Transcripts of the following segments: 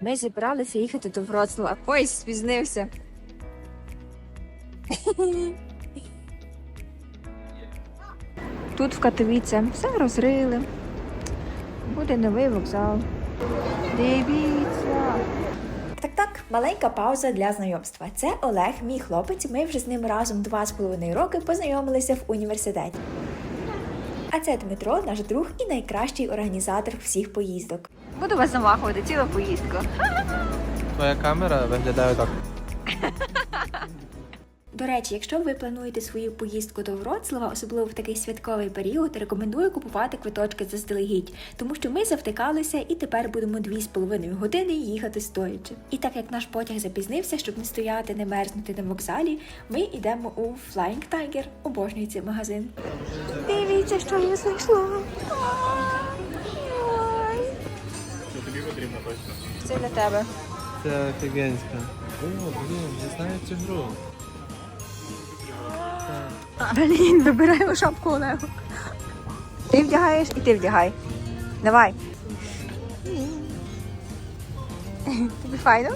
Ми зібралися їхати до Вроцлава. Поїзд спізнився. Тут в Катовіце все розрили. Буде новий вокзал. Дивіться. Так, так, маленька пауза для знайомства. Це Олег, мій хлопець. Ми вже з ним разом два з половиною роки познайомилися в університеті. А це Дмитро, наш друг і найкращий організатор всіх поїздок. Буду вас замахувати цілу поїздку. Твоя камера виглядає так. До речі, якщо ви плануєте свою поїздку до Вроцлава, особливо в такий святковий період, рекомендую купувати квиточки заздалегідь, тому що ми завтикалися і тепер будемо дві з половиною години їхати стоячи. І так як наш потяг запізнився, щоб не стояти, не мерзнути на вокзалі, ми йдемо у Flying Tiger. Обожнюю цей магазин. Дивіться, що я знайшла. Це для тебе. Це офігенська. О, блін, я знаю цю гру. Блін, вибираємо шапку Олегу. Ти вдягаєш і ти вдягай. Давай. Тобі файно?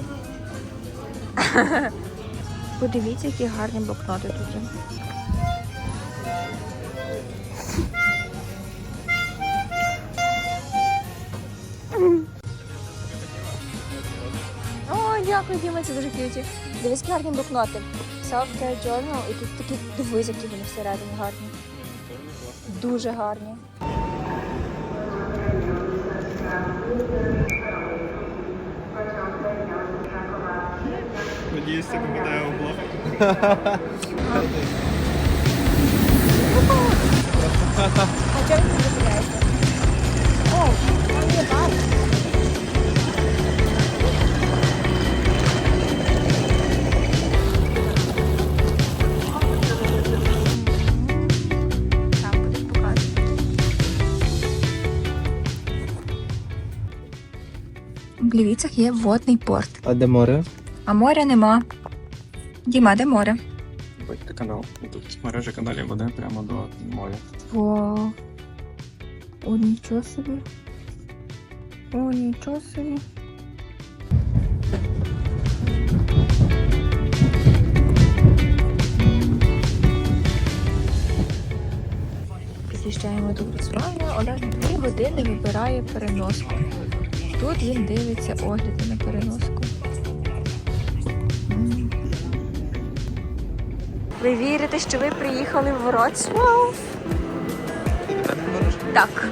Подивіться, які гарні блокноти тут. є. Дякую, Діма, це дуже круті. Дивись, які гарні блокноти. Self-care journal, і тут такі дивись, які вони всередині гарні. Дуже гарні. Надіюсь, це попадає у блог. А чого він не? О, там є В є водний порт, А де море? а моря нема. Діма, де море? Бачите канал. Тут мережа каналів веде прямо до моря. Вау. О, нічого собі. О, нічого собі. Під'їжджаємо до Вроцлава, Олег дві години вибирає переноску. Тут він дивиться огляди на переноску. Ви вірите, що ви приїхали в Вроцлав? Так.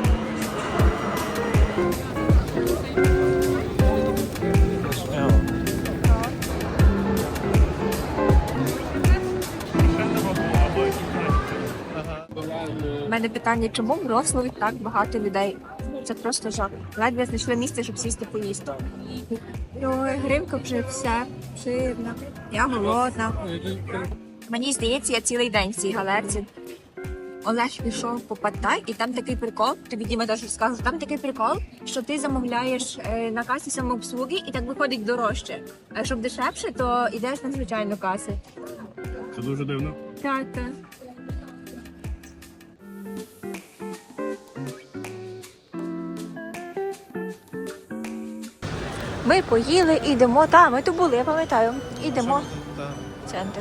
У мене питання, чому в Вроцлаві так багато людей? Це просто жах. Ледве знайшли місце, щоб сісти поїсти. Ой, гримка вже все жирна. Я голодна. Мені здається, я цілий день в цій галерці. Олег пішов по Паттай, і там такий прикол. Тобі Діма теж розказував. Там такий прикол, що ти замовляєш е, на касі самообслуги і так виходить дорожче. А щоб дешевше, то йдеш на звичайну касу. Це дуже дивно. Так, так. Ми поїли, ідемо. Та, ми тут були, я пам'ятаю. Ідемо в центр.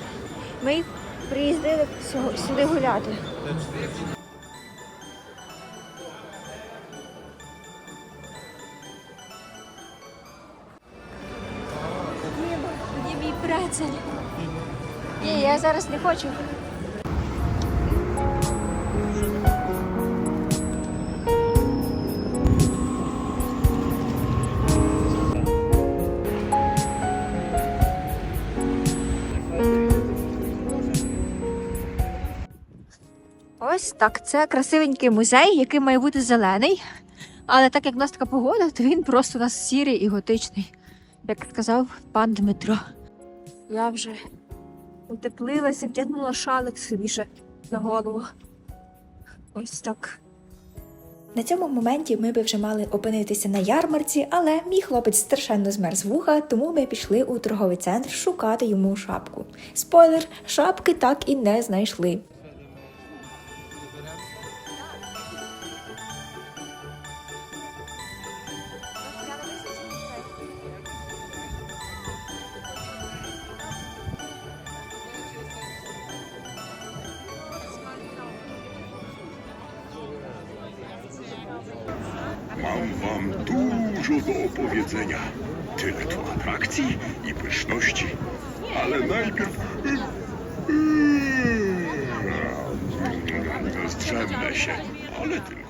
Ми приїздили сюди гуляти. Де мій працель? Ні, я зараз не хочу. Ось так. Це красивенький музей, який має бути зелений. Але так як в нас така погода, то він просто у нас сірий і готичний, як сказав пан Дмитро. Я вже утеплилася, вдягнула шалик собі ще на голову. Ось так. На цьому моменті ми би вже мали опинитися на ярмарці, але мій хлопець страшенно змерз вуха, тому ми пішли у торговий центр шукати йому шапку. Спойлер, шапки так і не знайшли. Wam dużo do opowiedzenia. Tyle tu atrakcji i pyszności. Ale najpierw... Zdrzemnę się, ale tylko.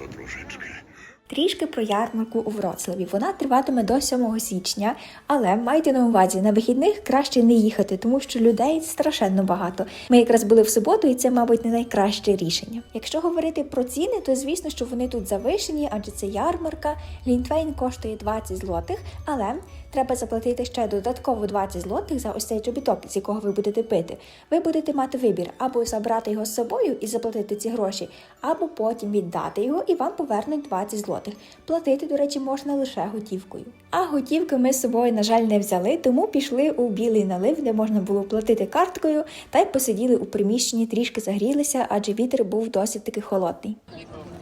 Трішки про ярмарку у Вроцлаві. Вона триватиме до 7 січня, але майте на увазі, на вихідних краще не їхати, тому що людей страшенно багато. Ми якраз були в суботу, і це, мабуть, не найкраще рішення. Якщо говорити про ціни, то звісно, що вони тут завишені, адже це ярмарка. Лінтвейн коштує 20 злотих, але треба заплатити ще додатково 20 злотих за ось цей чобіток, з якого ви будете пити. Ви будете мати вибір або забрати його з собою і заплатити ці гроші, або потім віддати його і вам повернуть 20 злотих. Платити, до речі, можна лише готівкою. А готівки ми з собою, на жаль, не взяли, тому пішли у білий налив, де можна було платити карткою, та й посиділи у приміщенні, трішки загрілися, адже вітер був досить таки холодний.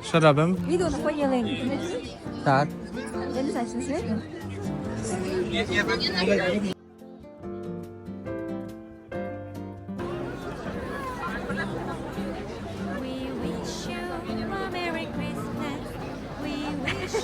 Що робимо? Відео на фоні ялинки. Так. Я не знаю, чи не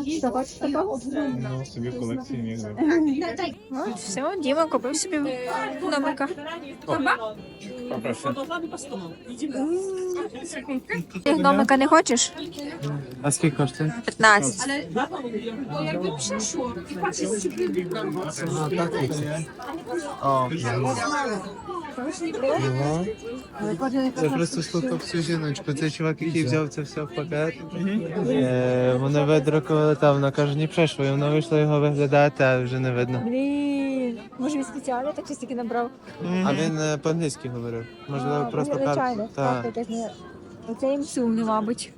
Christmas. Ну, собі в колекції міг би. От, все, Діма купив собі номерка. Попрошу. Ти не хочеш? А скільки коштує? 15. О, Його. Я просто слухав цю жіночку. Цей чувак, який взяв це все в пакет. Е, Вони видрукували там, вона каже, не прийшло, і вона вийшла його виглядати, а вже не видно. Блін, може він спеціально так щось таки набрав? А він е, по-англійськи говорив. Можливо, просто Звичайно, карту. так, так, не. Оце їм сумно, мабуть.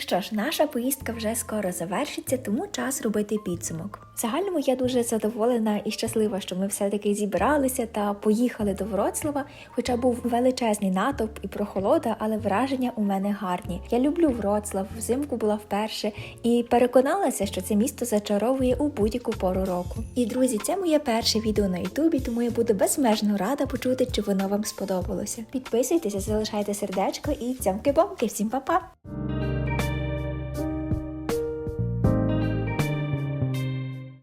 Що ж, наша поїздка вже скоро завершиться, тому час робити підсумок. В загальному я дуже задоволена і щаслива, що ми все-таки зібралися та поїхали до Вроцлава. Хоча був величезний натовп і прохолода, але враження у мене гарні. Я люблю Вроцлав, взимку була вперше і переконалася, що це місто зачаровує у будь-яку пору року. І друзі, це моє перше відео на Ютубі, тому я буду безмежно рада почути, чи воно вам сподобалося. Підписуйтеся, залишайте сердечко і цямки-бомки. Всім па-па!